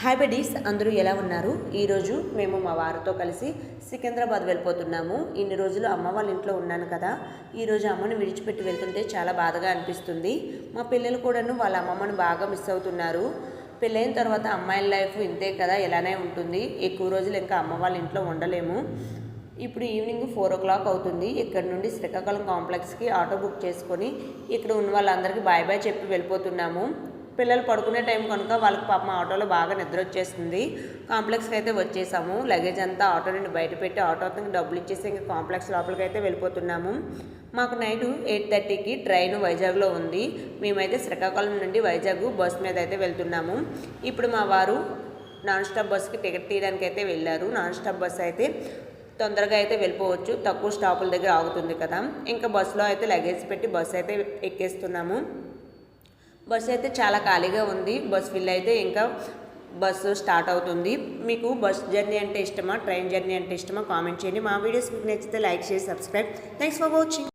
Hi అందరూ ఎలా ఉన్నారు? ఈరోజు మేము మా వారితో కలిసి సికింద్రాబాద్ వెళ్ళిపోతున్నాము. ఇన్ని రోజులు అమ్మ వాళ్ళ ఇంట్లో ఉన్నాను కదా. ఈరోజు అమ్మని విడిచిపెట్టి వెళ్తుంటే చాలా బాధగా అనిపిస్తుంది. మా పిల్లలు కూడాను వాళ్ళ అమ్మమ్మని బాగా మిస్ అవుతున్నారు. పెళ్ళైన తర్వాత అమ్మాయిల లైఫ్ ఇంతే కదా ఎలానే ఉంటుంది. ఎక్కువ రోజులు ఇంకా అమ్మ వాళ్ళ ఇంట్లో ఉండలేము. ఇప్పుడు ఈవినింగ్ ఫోర్ ఓ క్లాక్ అవుతుంది. ఇక్కడ నుండి శ్రీకాకుళం కాంప్లెక్స్కి ఆటో బుక్ చేసుకొని ఇక్కడ ఉన్న వాళ్ళందరికీ బాయ్ బాయ్ చెప్పి వెళ్ళిపోతున్నాము. పిల్లలు పడుకునే టైం కనుక వాళ్ళకి పాపం ఆటోలో బాగా నిద్ర వచ్చేస్తుంది కాంప్లెక్స్కి అయితే వచ్చేసాము. లగేజ్ అంతా ఆటో నుండి బయట పెట్టి ఆటో అతనికి డబ్బులు ఇచ్చేసి ఇంకా కాంప్లెక్స్ లోపలికి అయితే వెళ్ళిపోతున్నాము. మాకు నైట్ ఎయిట్ థర్టీకి ట్రైన్ వైజాగ్లో ఉంది. మేమైతే శ్రీకాకుళం నుండి వైజాగ్ బస్ మీద అయితే వెళ్తున్నాము. ఇప్పుడు మా వారు నాన్ స్టాప్ బస్కి టికెట్ తీయడానికి అయితే వెళ్ళారు. నాన్ స్టాప్ బస్ అయితే తొందరగా అయితే వెళ్ళిపోవచ్చు. తక్కువ స్టాపుల దగ్గర ఆగుతుంది కదా. ఇంకా బస్సులో అయితే లగేజ్ పెట్టి బస్సు అయితే ఎక్కేస్తున్నాము. బస్సు అయితే చాలా ఖాళీగా ఉంది. బస్ ఫిల్ అయితే ఇంకా బస్సు స్టార్ట్ అవుతుంది. మీకు బస్ జర్నీ అంటే ఇష్టమా? ట్రైన్ జర్నీ అంటే ఇష్టమా? కామెంట్ చేయండి. మా వీడియోస్ మీకు నచ్చితే లైక్ చేసి సబ్స్క్రైబ్. Thanks for watching